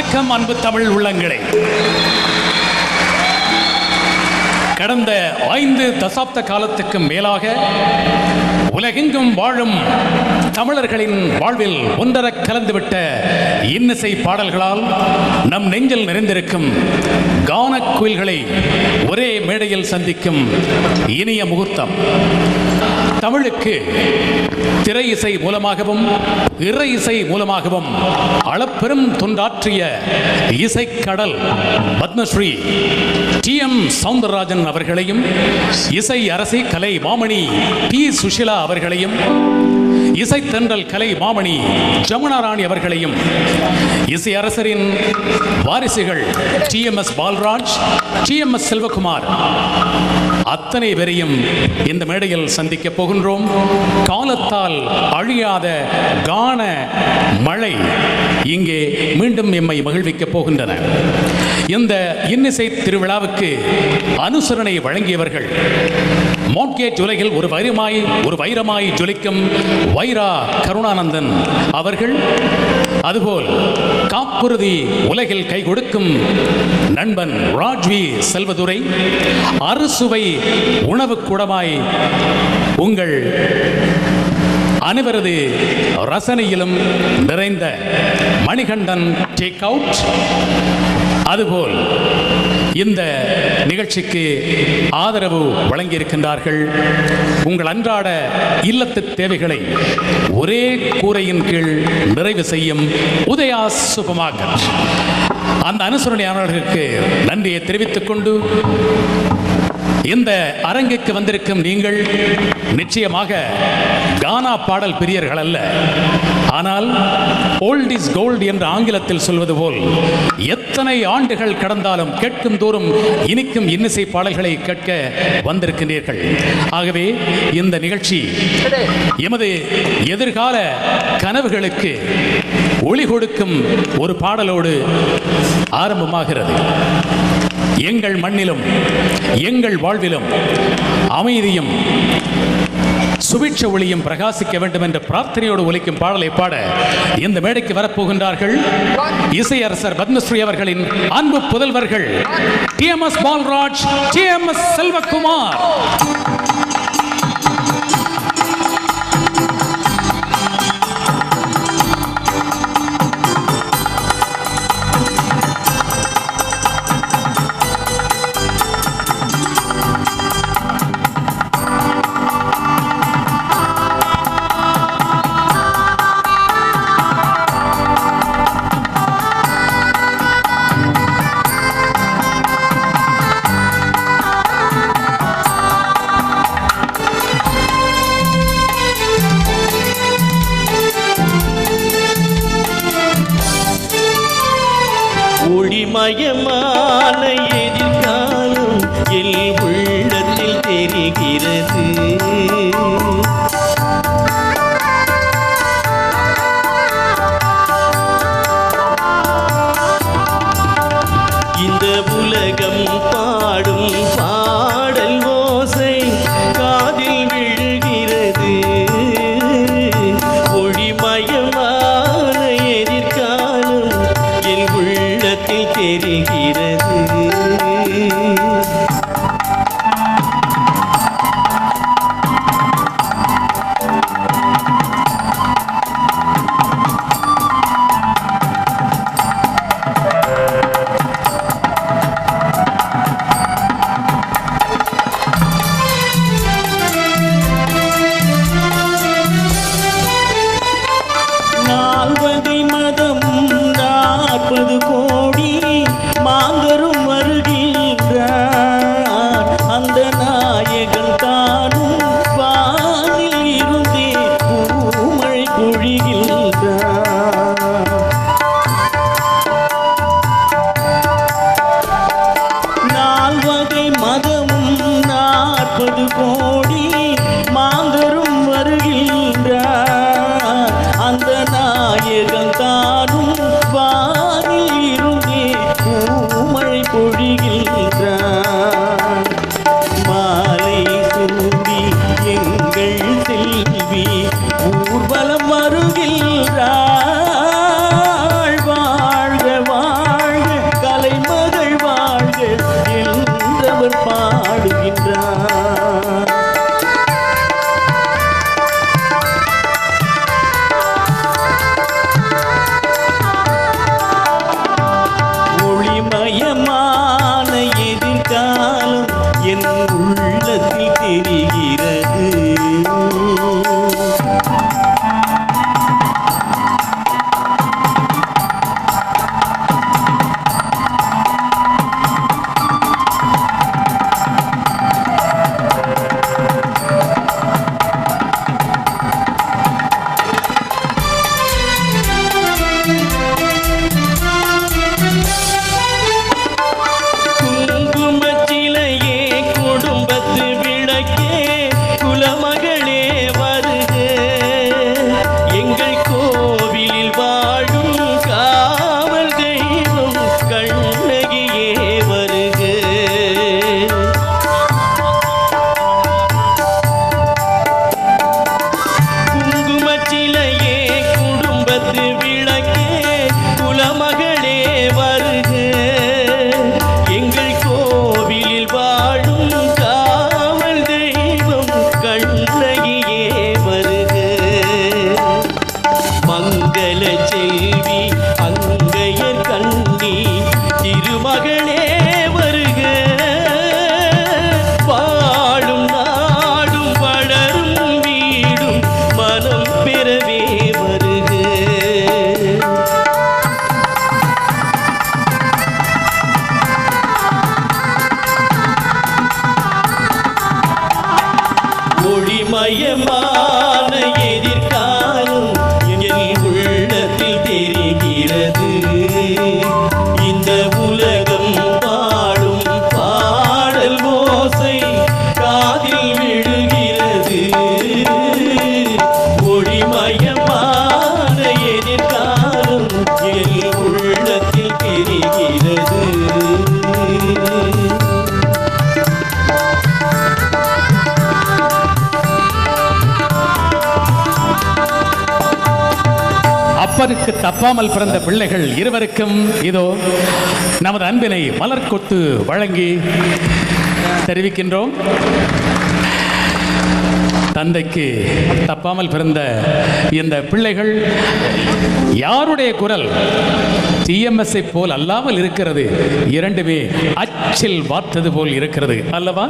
வணக்கம் அன்பு தமிழ் உள்ளங்களே. கடந்த ஐந்து தசாப்த காலத்துக்கு மேலாக உலகெங்கும் வாழும் தமிழர்களின் வாழ்வில் ஒன்றரக் கலந்துவிட்ட இன்னிசை பாடல்களால் நம் நெஞ்சில் நிறைந்திருக்கும் கானக் குயில்களை ஒரே மேடையில் சந்திக்கும் இனிய முகூர்த்தம். தமிழுக்கு திரை இசை மூலமாகவும் இறை இசை மூலமாகவும் அளப்பெரும் தொண்டாற்றிய இசைக்கடல் பத்மஸ்ரீ டி எம் சவுந்தரராஜன் அவர்களையும் இசை அரசி கலை மாமணி பி சுஷிலா அவர்களையும் இசைத்தன்றல் கலை மாமணி ஜமுனா ராணி அவர்களையும் இசை அரசரின் வாரிசுகள் T M S Balraj T M S Selvakumar அத்தனை பேரையும் இந்த மேடையில் சந்திக்க போகின்றோம். காலத்தால் அழியாத கான மழை இங்கே மீண்டும் எம்மை மகிழ்விக்கப் போகின்றன. இந்த இன்னிசை திருவிழாவுக்கு அனுசரணை வழங்கியவர்கள் மோட்கேட் உலகில் ஒரு வைரமாய் ஒரு வைரமாய் ஜொலிக்கும் வைரா கருணானந்தன் அவர்கள் அதுபோல் காப்புறுதி உலகில் கை கொடுக்கும் நண்பன் ராஜ்வி செல்வதுரை அறுசுவை உணவு கூடமாய் உங்கள் அனைவரது ரசனையிலும் நிறைந்த மணிகண்டன் டேக் அவுட் அதுபோல் இந்த நிகழ்ச்சிக்கு ஆதரவு வழங்கியிருக்கின்றார்கள். உங்கள் அன்றாட இல்லத்து தேவைகளை ஒரே கூரையின் கீழ் நிறைவு செய்யும் உதயா சுபமாக அந்த அனுசரணையாளர்களுக்கு நன்றியை தெரிவித்துக் கொண்டு இந்த அரங்குக்கு வந்திருக்கும் நீங்கள் நிச்சயமாக கானா பாடல் பிரியர்கள் அல்ல. ஆனால் ஓல்ட் இஸ் கோல்டு என்று ஆங்கிலத்தில் சொல்வது போல் எத்தனை ஆண்டுகள் கடந்தாலும் கேட்கும் தோறும் இனிக்கும் இன்னிசை பாடல்களை கேட்க வந்திருக்கின்றீர்கள். ஆகவே இந்த நிகழ்ச்சி எமது எதிர்கால கனவுகளுக்கு ஒளி கொடுக்கும் ஒரு பாடலோடு ஆரம்பமாகிறது. எங்கள் மண்ணிலும் எங்கள் வாழ்விலும் அமைதியும் சுபிட்ச ஒளியும் பிரகாசிக்க வேண்டும் என்ற பிரார்த்தனையோடு ஒலிக்கும் பாடலை பாட இந்த மேடைக்கு வரப்போகின்றார்கள் இசையரசர் பத்மஸ்ரீ அவர்களின் அன்பு புதல்வர்கள். T M S Balraj T M S Selvakumar. மயமான மனைவி ஊர்வலம் வருகின்றார் மயமா அப்பனுக்கு தப்பாமல் பிறந்த பிள்ளைகள் இருவருக்கும் இதோ நமது அன்பினை மலர்கொத்து வழங்கி தெரிவிக்கின்றோம். தந்தைக்கு தப்பாமல் பிறந்த இந்த பிள்ளைகள் யாருடைய குரல்? டிஎம்எஸ்ஐ போல் அல்லாமல் இருக்கிறது. இரண்டுமே அச்சில் வார்த்தது போல் இருக்கிறது. அல்லவா?